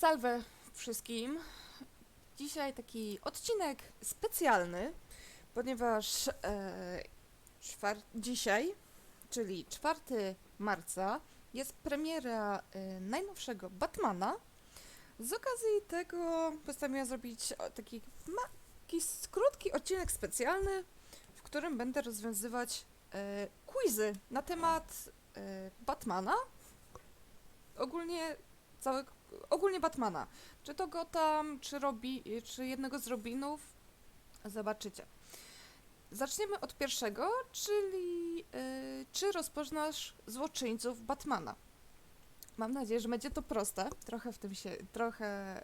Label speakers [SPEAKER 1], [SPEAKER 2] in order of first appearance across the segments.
[SPEAKER 1] Salwę wszystkim. Dzisiaj taki odcinek specjalny, ponieważ e, dzisiaj, czyli 4 marca, jest premiera e, najnowszego Batmana. Z okazji tego postanowiłam zrobić taki, taki krótki odcinek specjalny, w którym będę rozwiązywać e, quizy na temat e, Batmana. Ogólnie całego, ogólnie Batmana. Czy to Gotham, czy, Robi, czy jednego z Robinów. Zobaczycie. Zaczniemy od pierwszego, czyli y, czy rozpoznasz złoczyńców Batmana? Mam nadzieję, że będzie to proste. Trochę w tym się, trochę...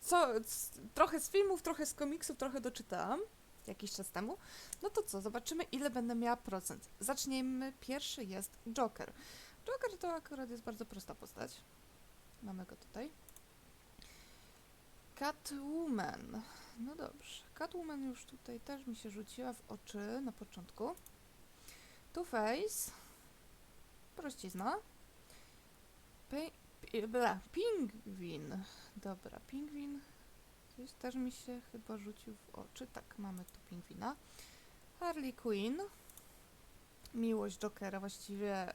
[SPEAKER 1] Co, trochę z filmów, trochę z komiksów, trochę doczytałam jakiś czas temu. No to co, zobaczymy ile będę miała procent. Zaczniemy. Pierwszy jest Joker. Joker to akurat jest bardzo prosta postać. Mamy go tutaj. Catwoman. No dobrze. Catwoman już tutaj też mi się rzuciła w oczy na początku. Two-Face. Prościzna. Pe- pi- bla, Pingwin. Dobra, Pingwin. Gdzieś też mi się chyba rzucił w oczy. Tak, mamy tu Pingwina. Harley Quinn. Miłość Jokera, właściwie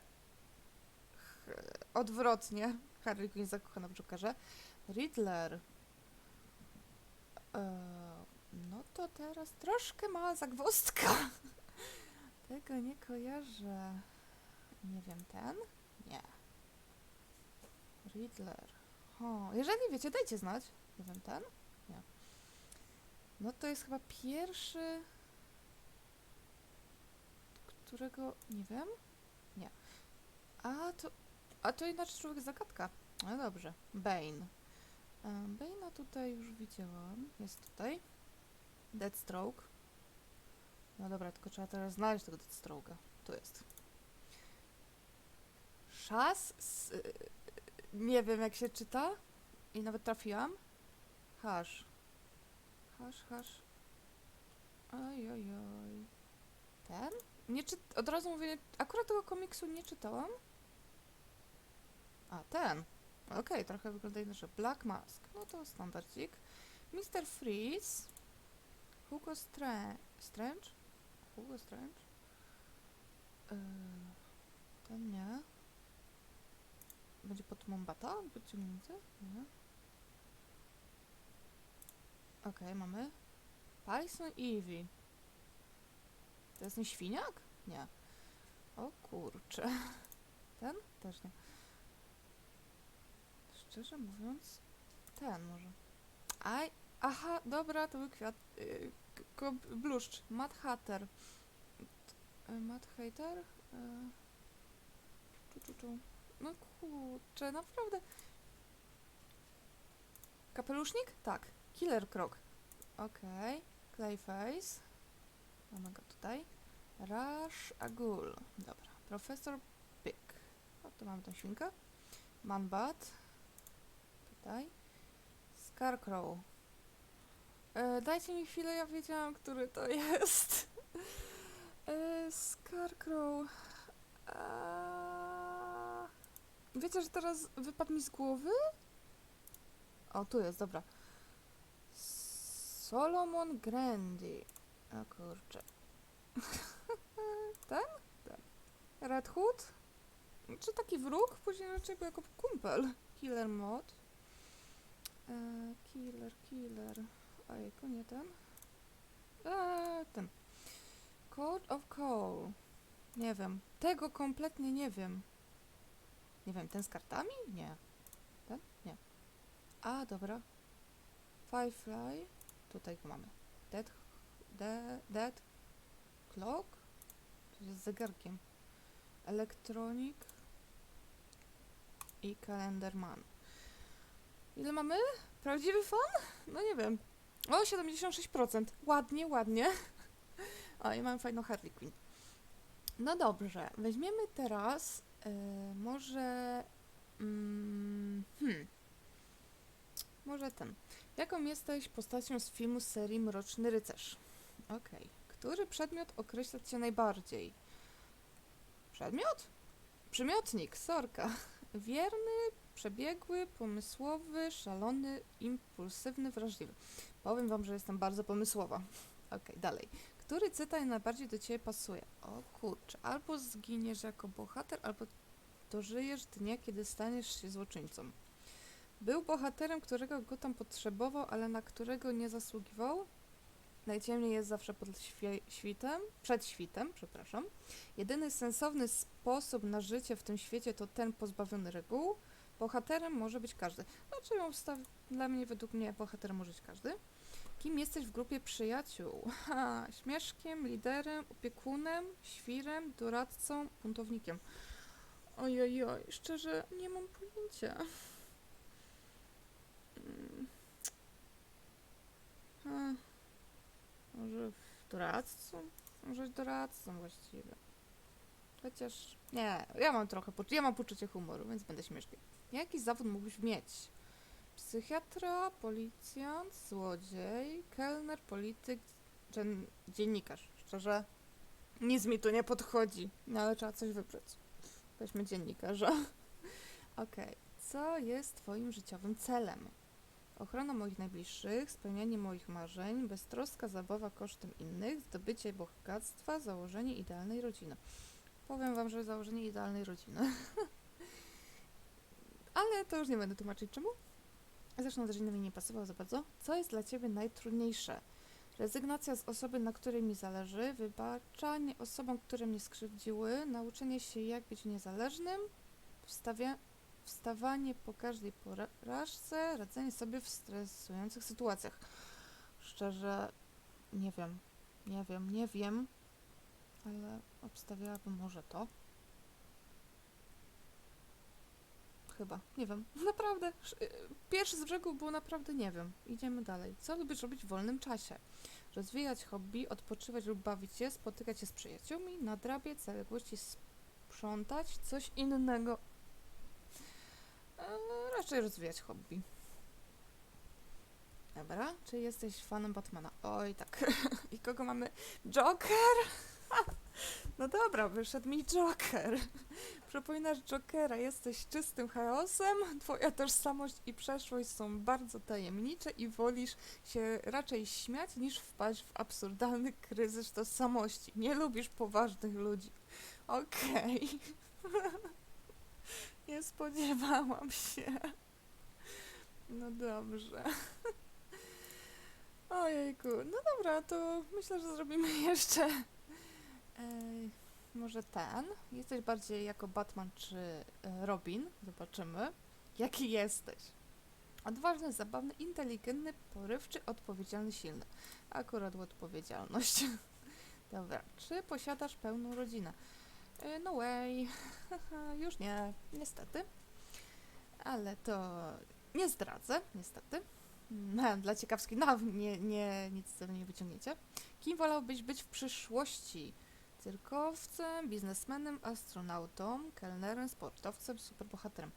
[SPEAKER 1] odwrotnie. Harley Quinn zakochana w Jokerze. Riddler. E, no to teraz troszkę mała zagwozdka. Tego nie kojarzę. Nie wiem, ten? Nie. Riddler. O, jeżeli wiecie, dajcie znać. Nie wiem, ten? Nie. No to jest chyba pierwszy, którego nie wiem. Nie. A to, a to inaczej człowiek zagadka. No dobrze. Bane. Um, Bane'a tutaj już widziałam. Jest tutaj. Deathstroke. No dobra, tylko trzeba teraz znaleźć tego Deathstroke'a. Tu jest. Szas? S- y- nie wiem jak się czyta. I nawet trafiłam. Hasz. Hasz, hasz. Oj, oj, oj. Ten? Nie czy... Od razu mówię, akurat tego komiksu nie czytałam. A, ten. Okej, trochę wygląda inaczej. Black Mask. No to standardzik. Mr. Freeze. Hugo Stra- Strange? Hugo Strange? Yy, ten nie. Będzie pod Mombata? Podciągnięty? Nie. Okej, mamy. Poison Ivy. To jest nie świniak? Nie. O kurczę. Ten? Też nie. Szczerze mówiąc, ten może. Aj, aha, dobra, to był kwiat. Ko- bluszcz. Mad Hatter. Y, Mad Hater? Yy. Czu, czu, czu. No kurczę, naprawdę. Kapelusznik? Tak. Killer Croc. Okej. Clayface. Mamy go tutaj. Rush Agul. Dobra. Profesor Pick. O, tu mamy tą świnkę. Manbat. Tutaj. Scarecrow. E, dajcie mi chwilę, ja wiedziałam, który to jest. E, Scarecrow. A... Wiecie, że teraz wypadł mi z głowy? O, tu jest, dobra. Solomon Grandi. O kurczę. Ten? Ten. Red Hood? Czy taki wróg? Później raczej był jako kumpel. Killer Mod. E, killer, killer. Ojejku, nie ten. E, ten. Code of Call. Nie wiem. Tego kompletnie nie wiem. Nie wiem, ten z kartami? Nie. Ten? Nie. A, dobra. Firefly. Tutaj go mamy. Dead, de, dead Clock? To jest zegarkiem. Electronic i Calendarman. Ile mamy? Prawdziwy fan? No nie wiem. O, 76%. Ładnie, ładnie. O, i mamy fajną Harley Quinn. No dobrze, weźmiemy teraz e, może... Mm, hmm. Może ten. Jaką jesteś postacią z filmu serii Mroczny Rycerz? Okej. Który przedmiot określa cię najbardziej? Przedmiot? Przymiotnik, sorka. Wierny, przebiegły, pomysłowy, szalony, impulsywny, wrażliwy. Powiem wam, że jestem bardzo pomysłowa. Okej, dalej. Który cytat najbardziej do ciebie pasuje? O kurczę, albo zginiesz jako bohater, albo dożyjesz dnia, kiedy staniesz się złoczyńcą. Był bohaterem, którego Gotham potrzebował, ale na którego nie zasługiwał. Najciemniej jest zawsze pod świtem, przed świtem, przepraszam. Jedyny sensowny sposób na życie w tym świecie to ten pozbawiony reguł. Bohaterem może być każdy. Znaczy, ustaw... dla mnie, według mnie, bohaterem może być każdy. Kim jesteś w grupie przyjaciół? Ha, śmieszkiem, liderem, opiekunem, świrem, doradcą, buntownikiem. Ojoj, oj, szczerze nie mam pojęcia. Mm. A, może doradcą? Może doradcą właściwie. Chociaż nie, ja mam trochę, ja mam poczucie humoru, więc będę śmieszkiem. Jaki zawód mógłbyś mieć? Psychiatra, policjant, złodziej, kelner, polityk, dziennikarz. Szczerze, nic mi tu nie podchodzi, no ale trzeba coś wybrać. Weźmy dziennikarza. Okej, co jest twoim życiowym celem? Ochrona moich najbliższych, spełnianie moich marzeń, beztroska zabawa kosztem innych, zdobycie bogactwa, założenie idealnej rodziny. Powiem wam, że założenie idealnej rodziny. Ale to już nie będę tłumaczyć czemu. Zresztą rodzina mi nie pasował za bardzo. Co jest dla ciebie najtrudniejsze? Rezygnacja z osoby, na której mi zależy, wybaczanie osobom, które mnie skrzywdziły, nauczenie się jak być niezależnym, wstawia, wstawanie po każdej porażce, radzenie sobie w stresujących sytuacjach. Szczerze, nie wiem, nie wiem, nie wiem, ale obstawiałabym może to. Chyba, nie wiem, naprawdę. Y, Pierwszy z brzegu było naprawdę nie wiem. Idziemy dalej. Co lubisz robić w wolnym czasie? Rozwijać hobby, odpoczywać lub bawić się, spotykać się z przyjaciółmi, nadrabiać zaległości, sprzątać, coś innego. E, raczej rozwijać hobby. Dobra, czy jesteś fanem Batmana? Oj, tak. I kogo mamy? Joker? No dobra, wyszedł mi Joker. Przypominasz Jokera, jesteś czystym chaosem, twoja tożsamość i przeszłość są bardzo tajemnicze i wolisz się raczej śmiać niż wpaść w absurdalny kryzys tożsamości. Nie lubisz poważnych ludzi. Okej. Nie spodziewałam się. No dobrze. Ojejku, no dobra, to myślę, że zrobimy jeszcze Może ten? Jesteś bardziej jako Batman czy e, Robin? Zobaczymy. Jaki jesteś? Odważny, zabawny, inteligentny, porywczy, odpowiedzialny, silny. Akurat odpowiedzialność. Dobra. Czy posiadasz pełną rodzinę? E, No way. Już nie, niestety. Ale to nie zdradzę, niestety. No, dla ciekawski, no, nie, nie, nic z tego nie wyciągniecie. Kim wolałbyś być w przyszłości? Cyrkowcem, biznesmenem, astronautą, kelnerem, sportowcem, superbohaterem.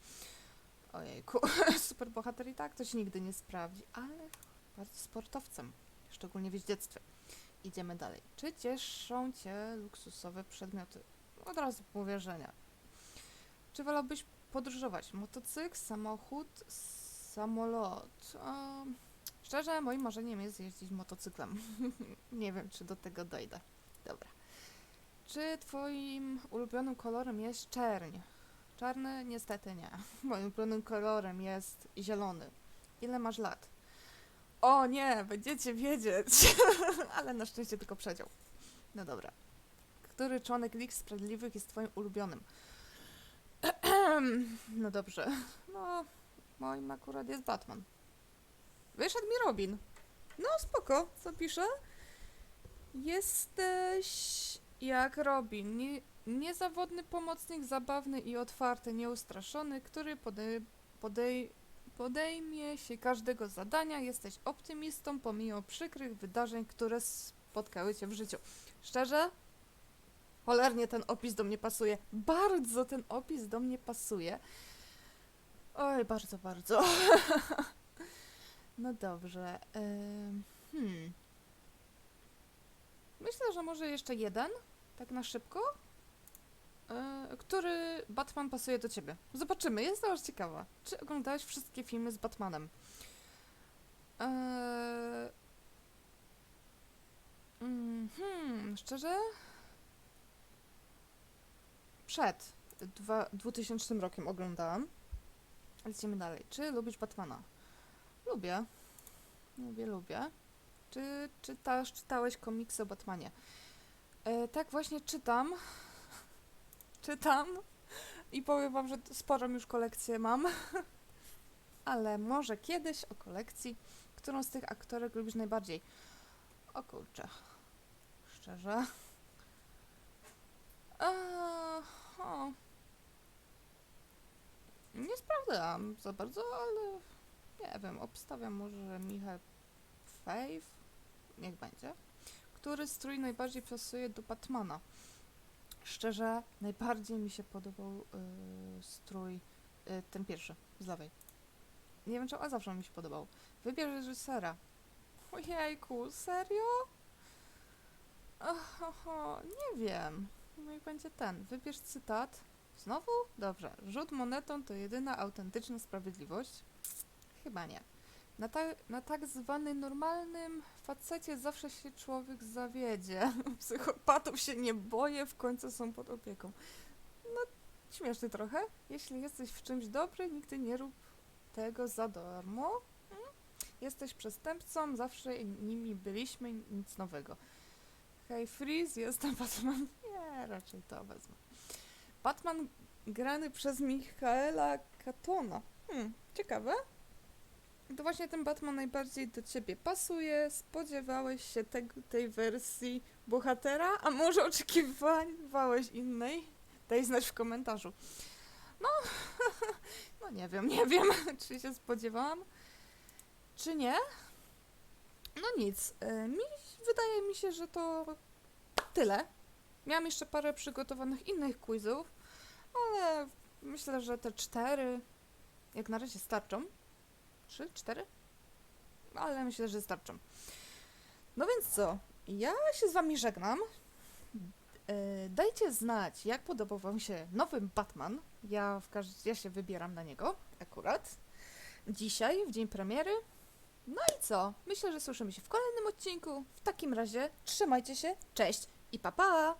[SPEAKER 1] Ojejku, superbohater i tak to się nigdy nie sprawdzi, ale bardzo sportowcem, szczególnie w dzieciństwie. Idziemy dalej. Czy cieszą Cię luksusowe przedmioty? Od razu mówię, że nie. Czy wolałbyś podróżować? Motocykl, samochód, samolot? Um, szczerze, moim marzeniem jest jeździć motocyklem. nie wiem, czy do tego dojdę. Dobra. Czy twoim ulubionym kolorem jest czerń? Czarny? Niestety nie. Moim ulubionym kolorem jest zielony. Ile masz lat? O nie, będziecie wiedzieć. Ale na szczęście tylko przedział. No dobra. Który członek Lig Sprawiedliwych jest twoim ulubionym? no dobrze. No, moim akurat jest Batman. Wyszedł mi Robin. No spoko, co pisze? Jesteś jak Robin, nie, niezawodny pomocnik, zabawny i otwarty, nieustraszony, który podej, podej, podejmie się każdego zadania. Jesteś optymistą pomimo przykrych wydarzeń, które spotkały cię w życiu. Szczerze? Cholernie ten opis do mnie pasuje. Bardzo ten opis do mnie pasuje. Oj, bardzo, bardzo. no dobrze. Hmm. Myślę, że może jeszcze jeden. Tak na szybko? E, który Batman pasuje do ciebie? Zobaczymy, jest to aż ciekawa. Czy oglądałeś wszystkie filmy z Batmanem? Mm, Hmm, szczerze? Przed dwa, 2000 rokiem oglądałam. Lecimy dalej. Czy lubisz Batmana? Lubię. Lubię, lubię. Czy czytasz, czytałeś komiksy o Batmanie? E, tak, właśnie czytam. czytam. I powiem wam, że sporą już kolekcję mam. Ale może kiedyś o kolekcji, którą z tych aktorek lubisz najbardziej? O kurczę. Szczerze. Eee, o. Nie sprawdzałam za bardzo, ale nie wiem, obstawiam może Michał Faith. Niech będzie. Który strój najbardziej pasuje do Batmana? Szczerze, najbardziej mi się podobał y, strój, y, ten pierwszy, z lewej. Nie wiem czemu, a zawsze mi się podobał. Wybierz reżysera. Ojejku, serio? Och, oho, nie wiem. No i będzie ten. Wybierz cytat. Znowu? Dobrze. Rzut monetą to jedyna autentyczna sprawiedliwość? Chyba nie. Na, ta, na tak zwanym normalnym facecie zawsze się człowiek zawiedzie. Psychopatów się nie boję, w końcu są pod opieką. No, śmieszny trochę. Jeśli jesteś w czymś dobry, nigdy nie rób tego za darmo. Mm. Jesteś przestępcą, zawsze nimi byliśmy, nic nowego. Hej, Freeze, jestem Batman. Nie, raczej to wezmę. Batman grany przez Michaela Catona. Hmm, ciekawe. To właśnie ten Batman najbardziej do ciebie pasuje. Spodziewałeś się tego, tej wersji bohatera, a może oczekiwałeś innej? Daj znać w komentarzu. No, no nie wiem, nie wiem, czy się spodziewałam, czy nie. No nic, e, mi, wydaje mi się, że to tyle. Miałam jeszcze parę przygotowanych innych quizów, ale myślę, że te cztery jak na razie starczą. Trzy, cztery? Ale myślę, że starczą. No więc co? Ja się z wami żegnam. E, Dajcie znać, jak podobał wam się nowy Batman. Ja, w każ- ja się wybieram na niego akurat. Dzisiaj, w dzień premiery. No i co? Myślę, że słyszymy się w kolejnym odcinku. W takim razie trzymajcie się, cześć i pa pa!